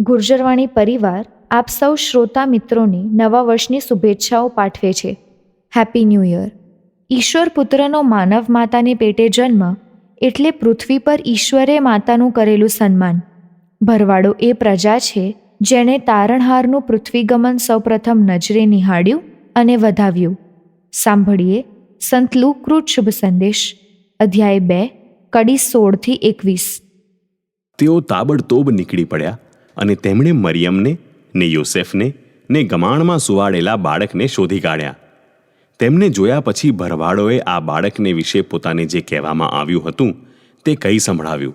ગુર્જરવાણી પરિવાર આપ સૌ શ્રોતા મિત્રોને નવા વર્ષની શુભેચ્છાઓ પાઠવે છે. હેપી ન્યૂ યર ઈશ્વર પુત્રનો માનવ માતાને પેટે જન્મ એટલે પૃથ્વી પર ઈશ્વરે માતાનું કરેલું સન્માન. ભરવાડો એ પ્રજા છે જેણે તારણહારનું પૃથ્વીગમન સૌપ્રથમ નજરે નિહાળ્યું અને વધાવ્યું. સાંભળીએ સંત લુકૃત શુભ સંદેશ, અધ્યાય બે, કડી સોળથી એકવીસ. તેઓ તાબડતોબ નીકળી પડ્યા. અને તેમણે મરિયમને, ને યોસેફને, ને ગમાણમાં સુવાડેલા બાળકને શોધી કાઢ્યા. તેમને જોયા પછી ભરવાડોએ આ બાળકને વિશે પોતાને જે કહેવામાં આવ્યું હતું, તે કહી સંભળાવ્યું.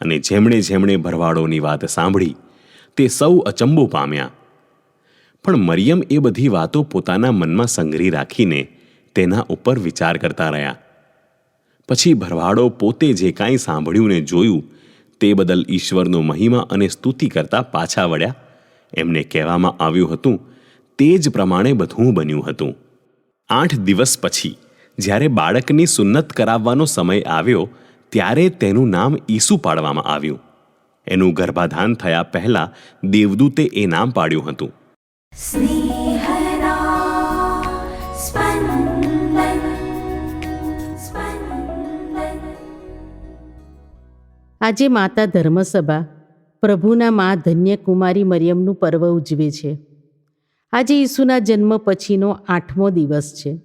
અને જેમણે જેમણે ભરવાડોની વાત સાંભળી, તે સૌ અચંબો પામ્યા. પણ મરિયમ એ બધી વાતો પોતાના મનમાં સંગ્રહી રાખીને તેના ઉપર વિચાર કરતા રહ્યા. પછી ભરવાડો પોતે જે કાંઈ સાંભળ્યું ને જોયું તે બદલ ઈશ્વરનો મહિમા અને સ્તુતિ કરતા પાછા વળ્યા. એમને કહેવામાં આવ્યું હતું, તે જ પ્રમાણે બધું બન્યું હતું. આઠ દિવસ પછી, જ્યારે બાળકની સુન્નત કરાવવાનો સમય આવ્યો, ત્યારે તેનું નામ ઈસુ પાડવામાં આવ્યું. એનું ગર્ભાધાન થયા પહેલા દેવદૂતે એ નામ પાડ્યું હતું. આજે માતા ધર્મસભા પ્રભુના મા ધન્ય કુમારી મરિયમનું પર્વ ઉજવે છે. આજે ઈસુના જન્મ પછીનો આઠમો દિવસ છે.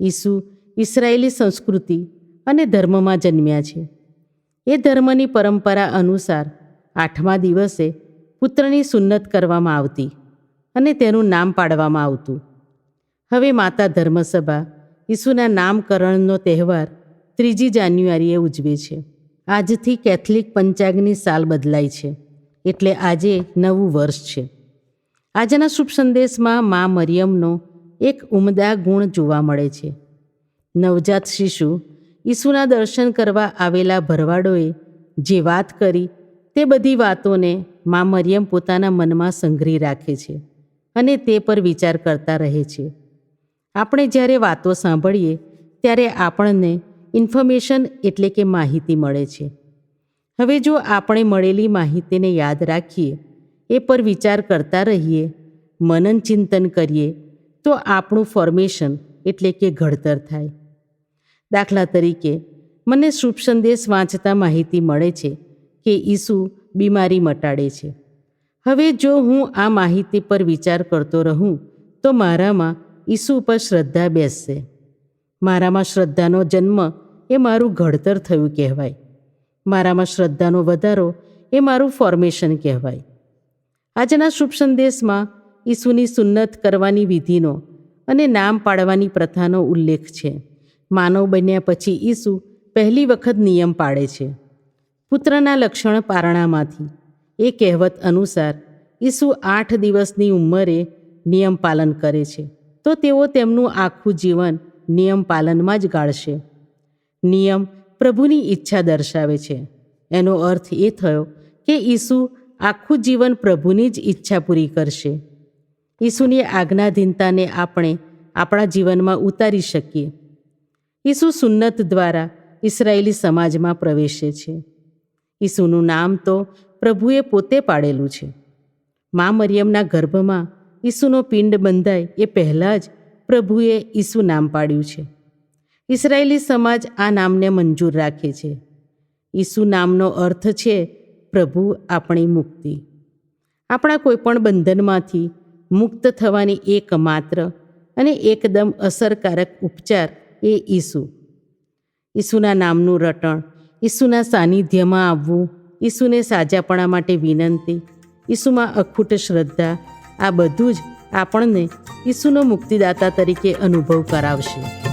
ઈસુ ઇસરાયેલી સંસ્કૃતિ અને ધર્મમાં જન્મ્યા છે. એ ધર્મની પરંપરા અનુસાર આઠમા દિવસે પુત્રની સુન્નત કરવામાં આવતી અને તેનું નામ પાડવામાં આવતું. હવે માતા ધર્મસભા ઈસુના નામકરણનો તહેવાર ત્રીજી જાન્યુઆરીએ ઉજવે છે. આજથી કેથલિક પંચાંગની સાલ બદલાય છે, એટલે આજે નવું વર્ષ છે. આજના શુભ સંદેશમાં મા મરિયમનો એક ઉમદા ગુણ જોવા મળે છે. નવજાત શિશુ ઈસુના દર્શન કરવા આવેલા ભરવાડોએ જે વાત કરી તે બધી વાતોને મા મરિયમ પોતાના મનમાં સંઘરી રાખે છે અને તે પર વિચાર કરતા રહે છે. આપણે જ્યારે વાતો સાંભળીએ ત્યારે આપણને ઇન્ફોર્મેશન એટલે કે માહિતી મળે છે. હવે જો આપણે મળેલી માહિતીને યાદ રાખીએ, એ પર વિચાર કરતા રહીએ, મનન ચિંતન કરીએ, તો આપણું ફોર્મેશન એટલે કે ઘડતર થાય. દાખલા તરીકે, મને શુભ સંદેશ વાંચતા માહિતી મળે છે કે ઈસુ બીમારી મટાડે છે. હવે જો હું આ માહિતી પર વિચાર કરતો રહું, તો મારામાં ઈસુ પર શ્રદ્ધા બેસશે. મારામાં શ્રદ્ધાનો જન્મ એ મારું ઘડતર થયું કહેવાય. મારામાં શ્રદ્ધાનો વધારો એ મારું ફોર્મેશન કહેવાય. આજના શુભ સંદેશમાં ઈસુની સુન્નત કરવાની વિધિનો અને નામ પાડવાની પ્રથાનો ઉલ્લેખ છે. માનવ બન્યા પછી ઈસુ પહેલી વખત નિયમ પાડે છે. પુત્રના લક્ષણ પારણામાંથી. એ કહેવત અનુસાર ઈસુ આઠ દિવસની ઉંમરે નિયમ પાલન કરે છે. તો તેઓ તેમનું આખું જીવન નિયમ પાલનમાં જ ગાળશે. નિયમ પ્રભુની ઈચ્છા દર્શાવે છે. એનો અર્થ એ થયો કે ઈસુ આખું જીવન પ્રભુની જ ઈચ્છા પૂરી કરશે. ઈસુની આજ્ઞાધીનતાને આપણે આપણા જીવનમાં ઉતારી શકીએ. ઈસુ સુન્નત દ્વારા ઇસરાયેલી સમાજમાં પ્રવેશે છે. ઈસુનું નામ તો પ્રભુએ પોતે પાડેલું છે. મા મરિયમના ગર્ભમાં ઈસુનો પિંડ બંધાય એ પહેલાં જ પ્રભુએ ઈસુ નામ પાડ્યું છે. ઇસરાયેલી સમાજ આ નામને મંજૂર રાખે છે. ઈસુ નામનો અર્થ છે, પ્રભુ આપણી મુક્તિ. આપણા કોઈપણ બંધનમાંથી મુક્ત થવાની એકમાત્ર અને એકદમ અસરકારક ઉપચાર એ ઈસુ. ઈસુના નામનું રટણ, ઈસુના સાનિધ્યમાં આવવું, ઈસુને સાજાપણા માટે વિનંતી, ઈસુમાં અખૂટ શ્રદ્ધા, આ બધું જ આપણને ઈસુનો મુક્તિદાતા તરીકે અનુભવ કરાવશે.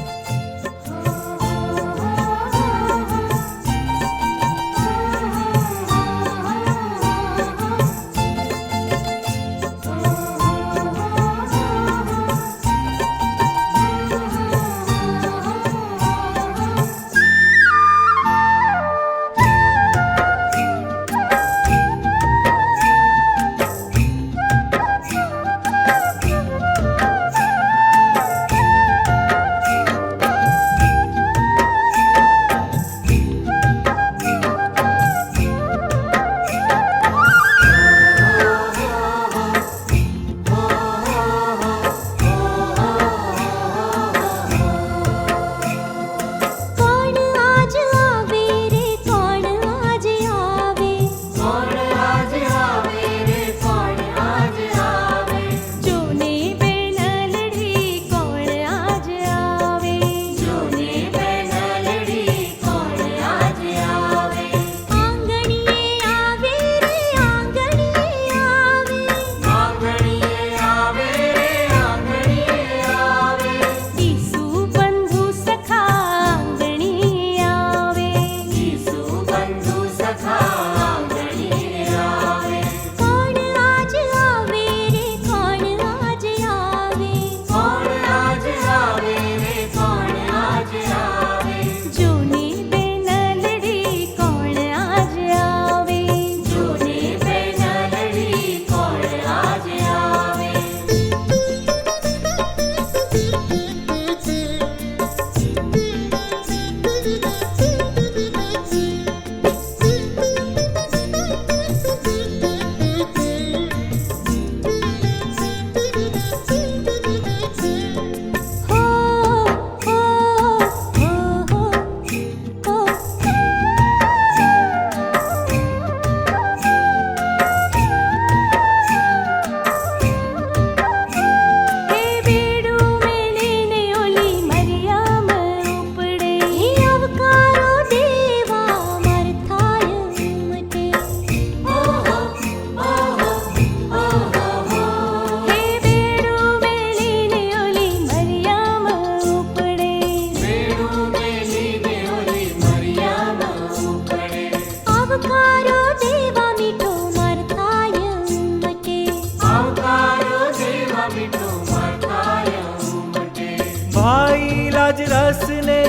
ભાઈ લાજ રસ ને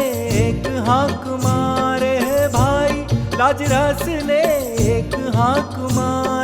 એક હાંક મારે ભાઈ. લાજ રસ ને એક હાંક મારે